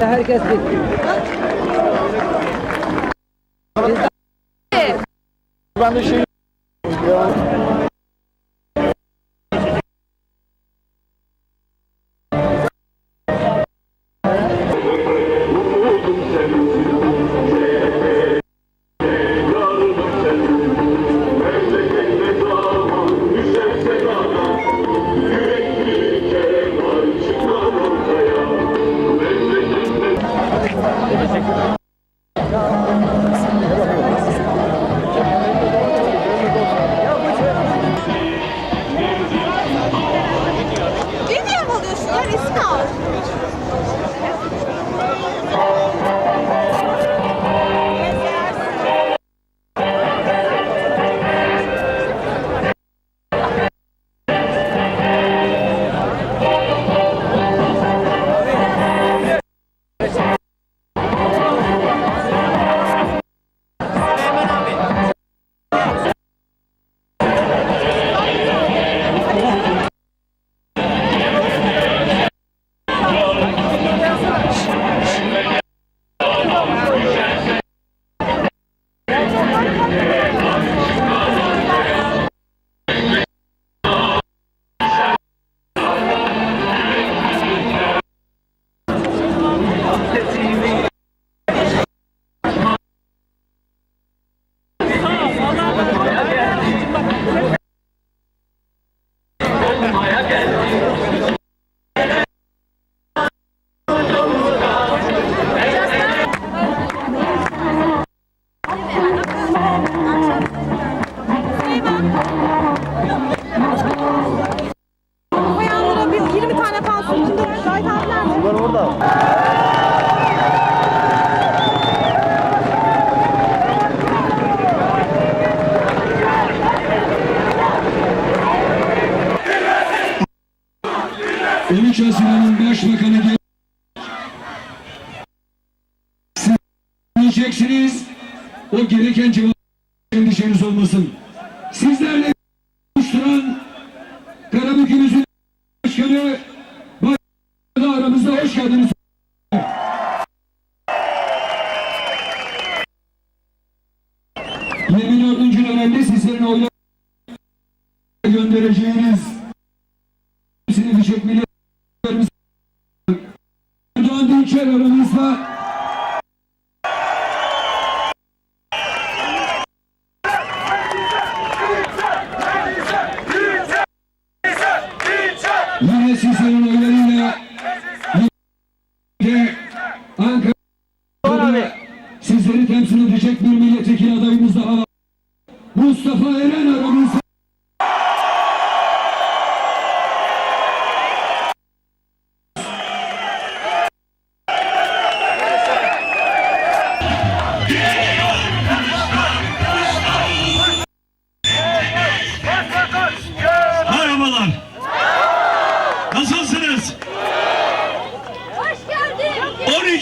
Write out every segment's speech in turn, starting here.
Herkes gitti. Ben de şey orada. Ümit Haziran'ın başbakanı gel- diyeceksiniz. O gereken cevap endişeniz olmasın. Erdoğan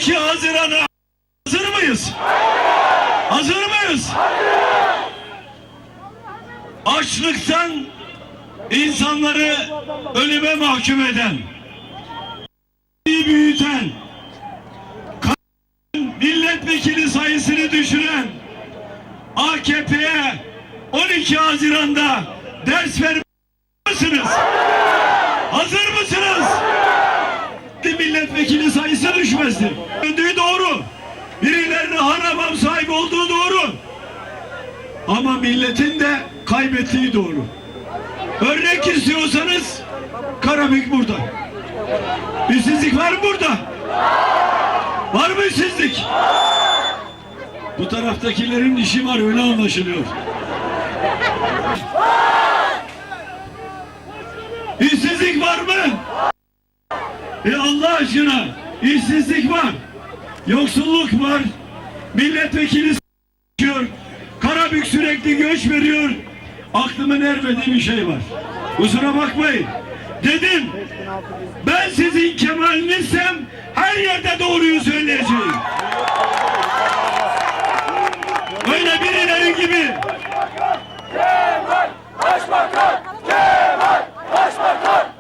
12 Haziran'a hazır mıyız? Hazır mıyız? Açlıktan insanları ölüme mahkum eden, büyüten, milletvekili sayısını düşüren AKP'ye 12 Haziran'da ders vermek mısınız? Hazır mısınız? Milletvekili düşmezdi. Döndüğü doğru. Birilerine harabam sahibi olduğu doğru. Ama milletin de kaybettiği doğru. Örnek istiyorsanız Karabük burada. İşsizlik var mı burada? Var mı işsizlik? Bu taraftakilerin işi var öyle anlaşılıyor. İşsizlik var mı? E Allah aşkına İşsizlik var. Yoksulluk var. Milletvekili çıkıyor. Karabük sürekli göç veriyor. Aklımın ermediği bir şey var. Kusura bakmayın. Dedim ben sizin kemalinizsem her yerde doğruyu söyleyeceğim. Öyle birileri gibi. Kemal Başbakan! Kemal Başbakan!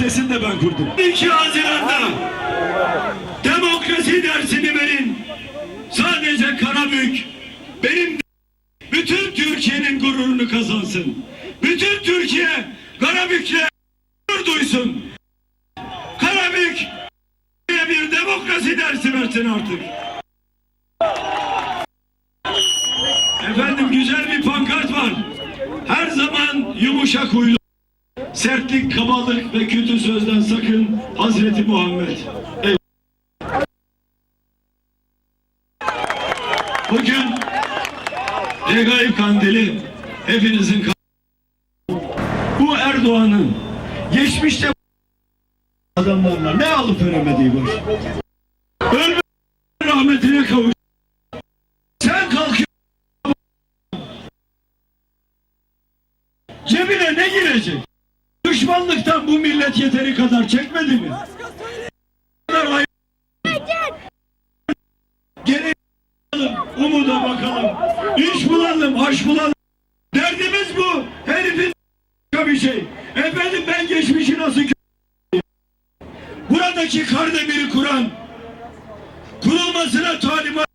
Üniversitesi'ni de ben kurdum. 2 Haziran'da demokrasi dersini verin. Sadece Karabük benim bütün Türkiye'nin gururunu kazansın. Bütün Türkiye Karabük'le gurur duysun. Karabük bir demokrasi dersi versin artık. Efendim güzel bir pankart var. Her zaman yumuşak huylu. Sertlik, kabalık ve kötü sözden sakın Hazreti Muhammed. Bugün Regaib Kandili hepinizin bu Erdoğan'ın geçmişte adamlarla ne alıp veremediği var. Ölme rahmetine kavuş. Sen kalkıyorsun. Cebine ne girecek? Düşmanlıktan bu millet yeteri kadar çekmedi mi? Geri bakalım, umuda bakalım. İş bulalım, aş bulalım. Derdimiz bu. Herifin bir şey. Efendim ben geçmişi nasıl Buradaki Kardemir'i kuran kurulmasına talimat.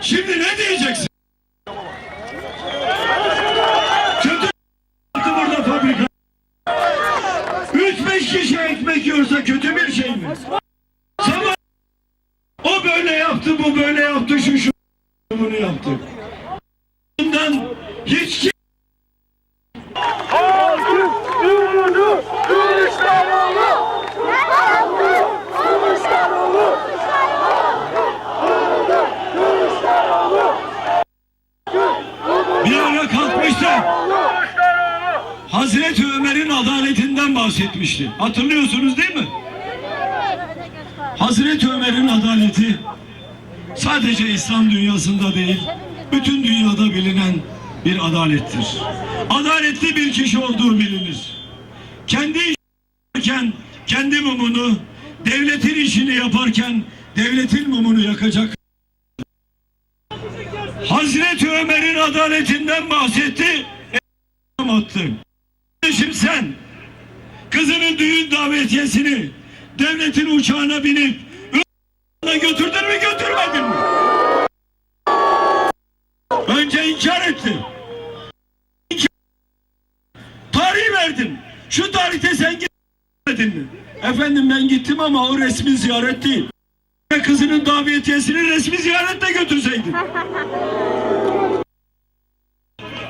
Şimdi ne diyeceksin? Kötü yaptı burada fabrika. Üç beş kişi ekmek yiyorsa kötü bir şey mi? Sabah o böyle yaptı, bu böyle yaptı, şu şu bunu yaptı. Bundan hiç kim bir ara kalkmıştı. Hazreti Ömer'in adaletinden bahsetmişti. Hatırlıyorsunuz değil mi? Hazreti Ömer'in adaleti sadece İslam dünyasında değil, bütün dünyada bilinen bir adalettir. Adaletli bir kişi olduğu bilinir. Kendi yaparken kendi mumunu, devletin işini yaparken devletin mumunu yakacak. Hazreti Ömer'in adaletinden bahsetti, attı. Kardeşim sen, kızının düğün davetiyesini devletin uçağına binip Önce inkar etti. İnkar- Tarih verdim. Şu tarihte sen gitmedin mi? Efendim ben gittim ama o resmi ziyaret değil. Kızının davetiyesini resmi ziyaretle götürseydin.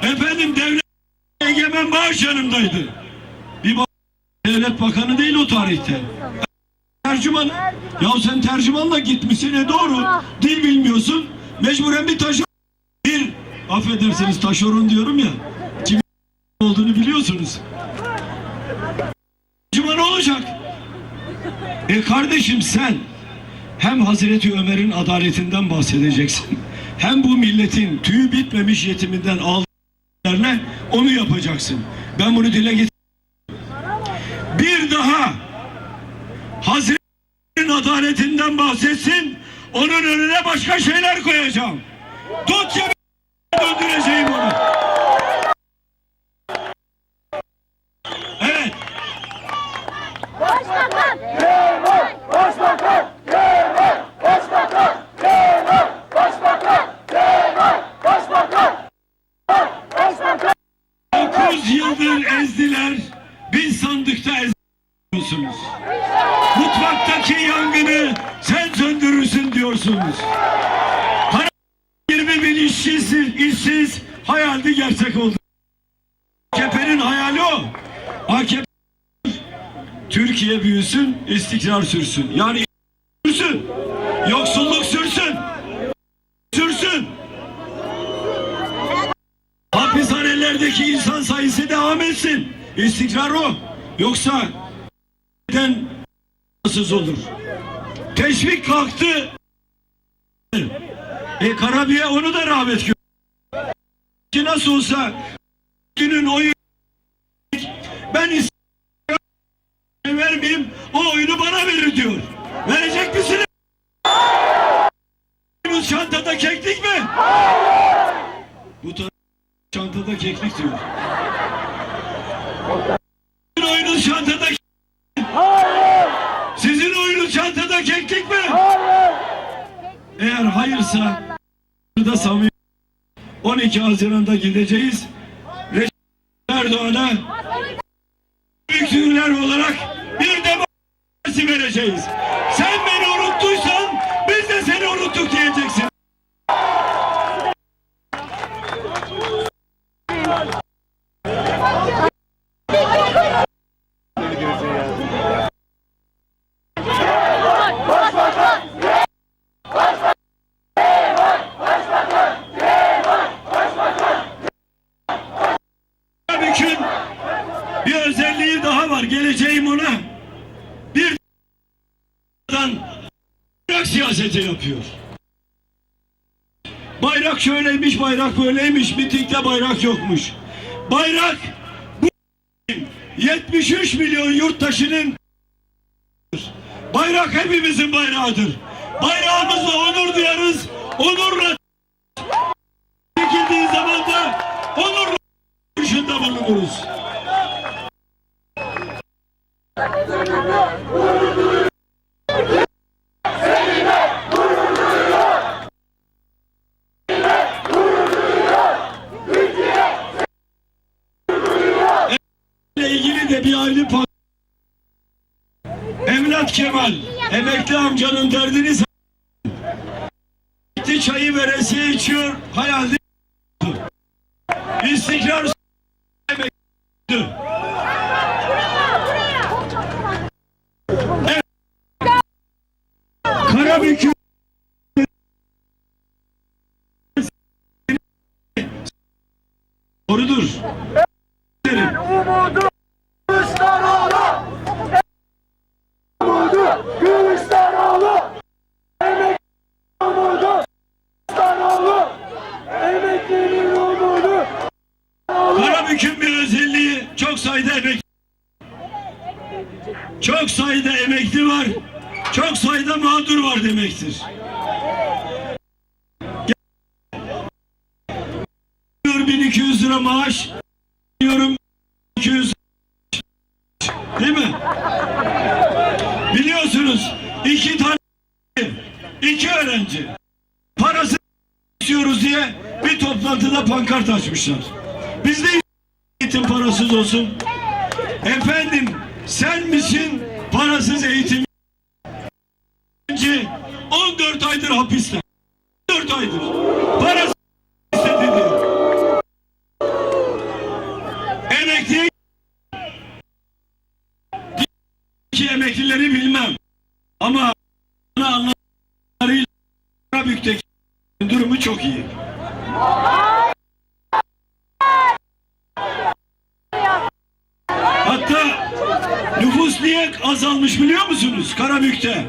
Efendim devlet egemen bağış yanımdaydı. Bir devlet bakanı değil o tarihte. Tercüman. Ya sen tercümanla gitmişsin e doğru. Dil bilmiyorsun. Mecburen bir taşeron. Affedersiniz taşeron diyorum ya. Kim olduğunu biliyorsunuz. Tercüman olacak. E kardeşim sen hem Hazreti Ömer'in adaletinden bahsedeceksin. Hem bu milletin tüyü bitmemiş yetiminden aldıklarına onu yapacaksın. Ben bunu dile getir. Bir daha Hazreti'nin adaletinden bahsetsin. Onun önüne başka şeyler koyacağım. Tut döndüreceğim onu. Evet. Dokuz yıldır ezdiler. Biz sandıkta ezdiyorsunuz. Mutfaktaki yangını sen söndürürsün diyorsunuz. Para 20 bin işsiz, işsiz hayaldi gerçek oldu. AKP'nin hayali o. AKP Türkiye büyüsün, istikrar sürsün. Yani sürsün. Yoksulluk sürsün. Sürsün. Hapishanelerdeki insan sayısı devam etsin. İstikrar o. Yoksa neden nasıl olur? Teşvik kalktı. E Karabiye onu da rağbet gör. Ki nasıl olsa günün oyu ben vermeyeyim o oyunu bana verir diyor. Verecek misiniz? Çantada keklik mi? Bu çantada keklik diyor. Sizin oyunuz çantada Sizin oyunuz çantada keklik mi? Eğer hayırsa da samimi 12 Haziran'da gideceğiz. Recep Erdoğan'a büyük olarak bir demokrasi vereceğiz. Sen beni unuttuysan biz de seni unuttuk diyeceksin. Tabii bir özelliği daha var. Geleceğim ona. Bir bayrak siyaseti yapıyor. Bayrak şöyleymiş, bayrak böyleymiş. Mitingde bayrak yokmuş. Bayrak bu 73 milyon yurttaşının bayrak hepimizin bayrağıdır. Bayrağımızla onur duyarız. Onurla çekildiği zaman da onurla bulunuruz. ile ilgili de bir ayrı pa- Evlat Kemal, emekli amcanın derdini Gitti çayı veresi içiyor, hayalde İstikrar. Evet. Karabükü Doğrudur. Derim. Umudu Kılıçdaroğlu. Umudu Kılıçdaroğlu. Emekli umudu Kılıçdaroğlu. Emeklinin umudu. Karabük'ün bir özelliği çok sayıda emekli. Çok sayıda emekli var. Çok sayıda mağdur var demektir. Diyor 1200 lira maaş. Diyorum 200 Değil mi? Biliyorsunuz iki tane iki öğrenci parası istiyoruz diye bir toplantıda pankart açmışlar. Biz de eğitim parasız olsun. Efendim sen misin parasız eğitim? Öğrenci 14 aydır hapiste. 14 aydır. Parasız istedi. Emekliye ki emeklileri bilmem. Ama Karabük'teki durumu çok iyi. Hatta nüfus niye azalmış biliyor musunuz Karabük'te?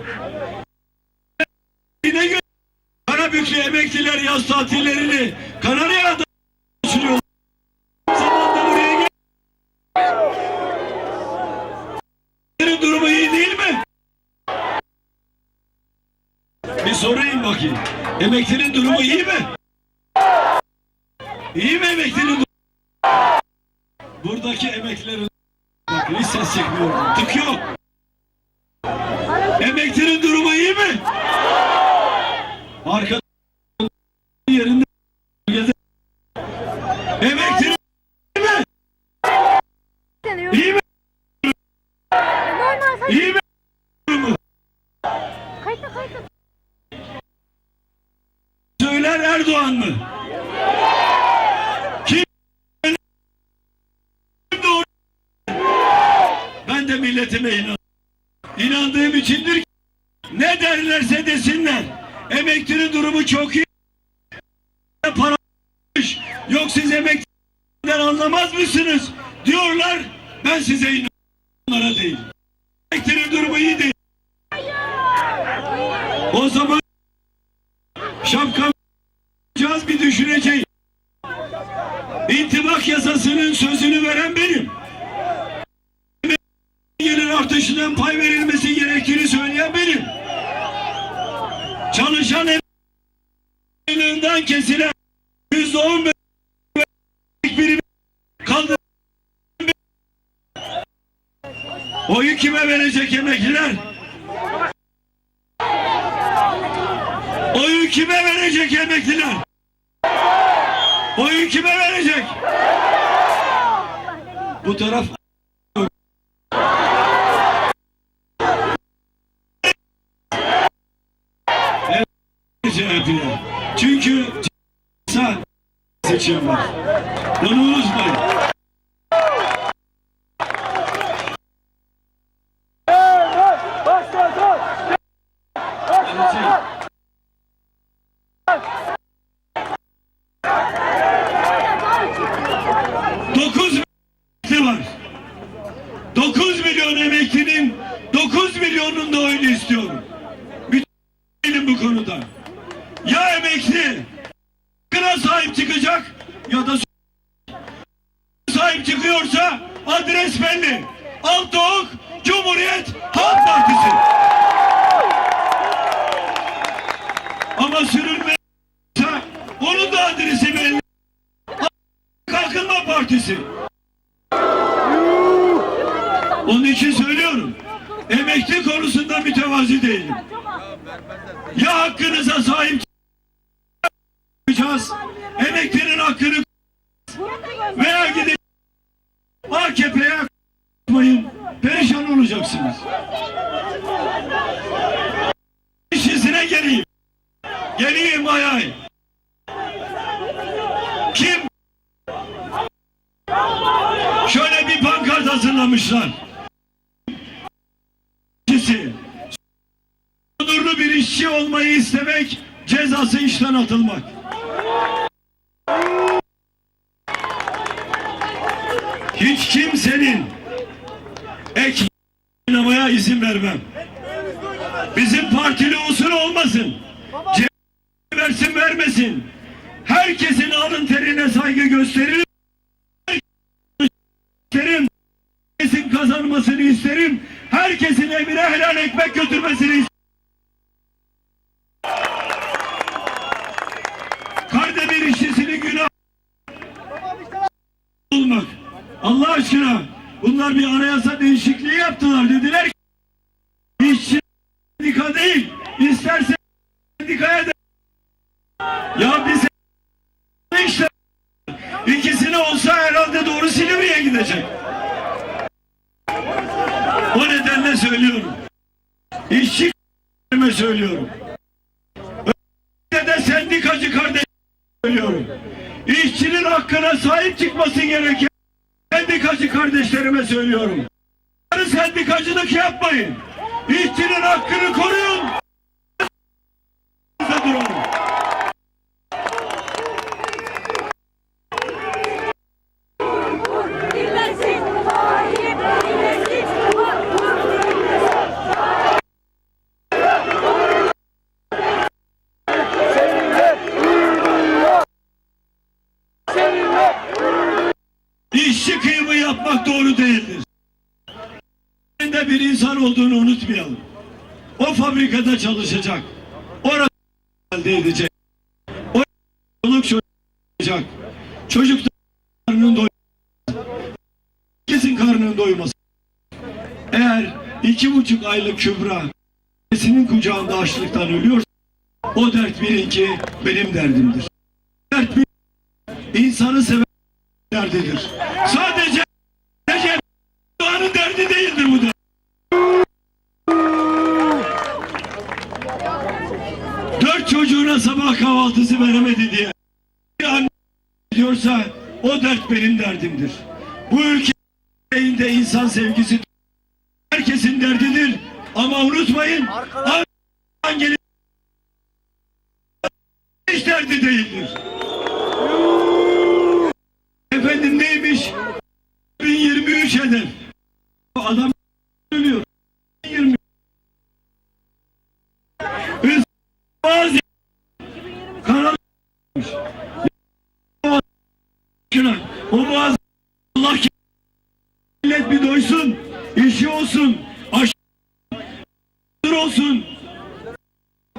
Karabüklü emekliler yaz tatillerini Kanarya'da bakayım. Emeklinin durumu iyi mi? İyi mi emeklinin durumu? Buradaki emeklilerin Bakın hiç ses çekmiyorum. Tık yok. Emeklinin durumu iyi mi? Arkada Erdoğan mı? Kim? Ben de milletime inan. İnandığım içindir ki ne derlerse desinler. Emeklinin durumu çok iyi. Para yok siz emeklilerden anlamaz mısınız? Diyorlar. Ben size inanıyorum. Onlara değil. Emeklinin durumu iyi değil. O zaman şapkamı İntibak yasasının sözünü veren benim. Gelir artışından pay verilmesi gerektiğini söyleyen benim. Çalışan emekliliğinden kesilen yüzde on beş birimi kaldı. Oyu kime verecek emekliler? Oyu kime verecek emekliler? Kime verecek? Bu taraf. Çünkü seçim var. Bunu unutmayın. Evet, başladı. Başladı. Dokuz emekli var. 9 milyon emeklinin 9 milyonun da oyunu istiyorum. Bütün bu konuda. Ya emekli hakkına sahip çıkacak ya da sahip çıkıyorsa adres belli. Altıok Cumhuriyet Halk Partisi. Ama sürülme onun da adresi belli. Kalkınma Partisi. Onun için söylüyorum. Emekli konusunda mütevazi değilim. Ya hakkınıza sahip çıkacağız. Emeklinin hakkını veya gidip AKP'ye yapmayın. Perişan olacaksınız. İşisine geleyim. Geleyim ay ay. Kim Şöyle bir pankart hazırlamışlar. İşçi olmayı istemek, cezası işten atılmak. Hiç kimsenin ek oynamaya izin vermem. Bizim partili usul olmasın. CHP versin vermesin. Herkesin alın terine saygı gösterilir. Herkesin kazanmasını isterim. Herkesin evine helal ekmek götürmesini isterim. Olmak. Allah aşkına bunlar bir anayasa değişikliği yaptılar. Dediler ki işçi sendika değil. İsterse sendikaya de. Ya biz işte İkisini olsa herhalde doğru Silivri'ye gidecek. O nedenle söylüyorum. İşçi söylüyorum. Öyle de sendikacı kardeş söylüyorum. İşçinin hakkına sahip çıkması gereken sendikacı kardeşlerime söylüyorum. Sendikacılık yapmayın. İşçinin hakkını koruyun. Durun. Dinlesin, hain, dinlesin, Seninle gurur duyuyor. Seninle İşçi kıyımı yapmak doğru değildir. de bir insan olduğunu unutmayalım. O fabrikada çalışacak. Orada elde edecek. O çoluk çocuk olacak. Çocuklarının doyması. Herkesin karnının doyması. Eğer iki buçuk aylık Kübra annesinin kucağında açlıktan ölüyorsa o dert bilin ki benim derdimdir. Dert bir insanı seven derdidir. Sadece Recep Doğan'ın derdi değildir bu da. Dört çocuğuna sabah kahvaltısı veremedi diye bir anne diyorsa o dert benim derdimdir. Bu ülkeinde insan sevgisi herkesin derdidir. Ama unutmayın arkadan gelip hiç derdi değildir. Efendim neymiş? 2023 hedef. Bu Adam ölüyor. 20. Biz bazı kanal şuna O muazzam Allah ki millet bir doysun, işi olsun, aşı olsun.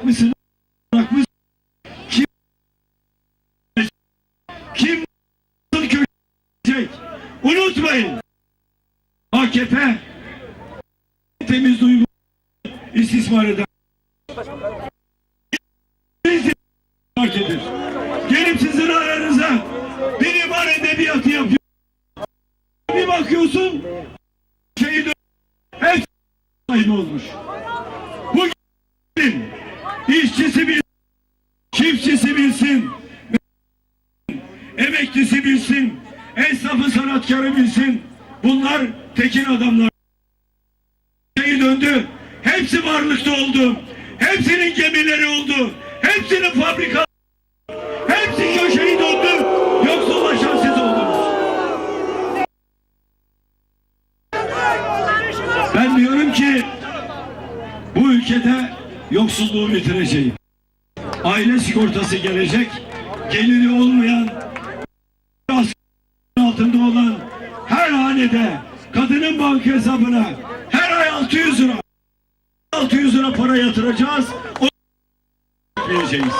Mısın? Bırakmış. Kim kim nasıl köşecek? Unutmayın. AKP temiz duygu istismar. Biz fark eder. Gelip sizin aranıza biri var edebiyatı yapıyor. Bir bakıyorsun şeyi hepsi aynı olmuş. Bu işçisi bilsin, çiftçisi bilsin, emeklisi bilsin, esnafı sanatkarı bilsin. Bunlar tekin adamlar. Hepsi varlıkta oldu. Hepsinin gemileri oldu. Hepsinin fabrika Hepsi köşeyi döndü. Yoksullaşan siz oldunuz. Ben diyorum ki bu ülkede yoksulluğu bitireceğim. Aile sigortası gelecek. Geliri olmayan altında olan her hanede kadının banka hesabına her ay 600 lira 600 lira para yatıracağız. O vereceğiz.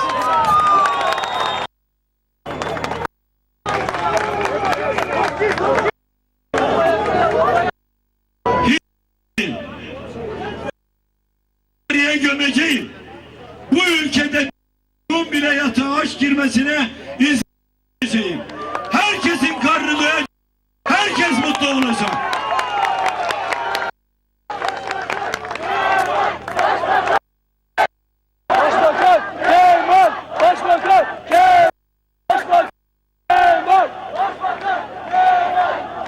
Nereye gömeceğim? Bu ülkede bile yatağa aç girmesine izin vereceğim. Herkesin karnı doyacak. Herkes mutlu olacak. Başbakan Kemal! Başbakan Kemal! Başbakan Kemal!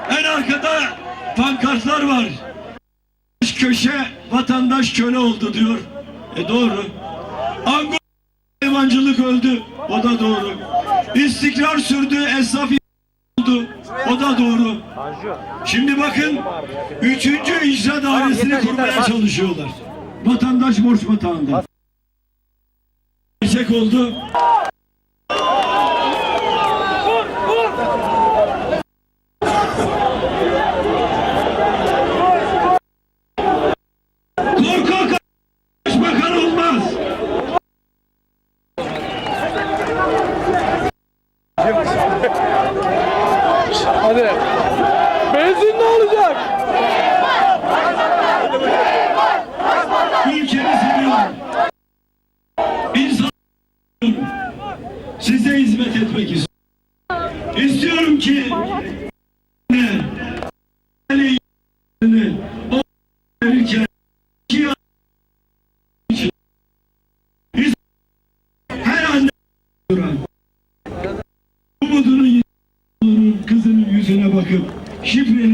En arkada pankartlar var. Köşe köle oldu diyor. E doğru. Angola hayvancılık öldü. O da doğru. İstikrar sürdü. Esnaf oldu. O da doğru. Şimdi bakın üçüncü icra dairesini kurmaya çalışıyorlar. Vatandaş borç batağında. Gerçek oldu.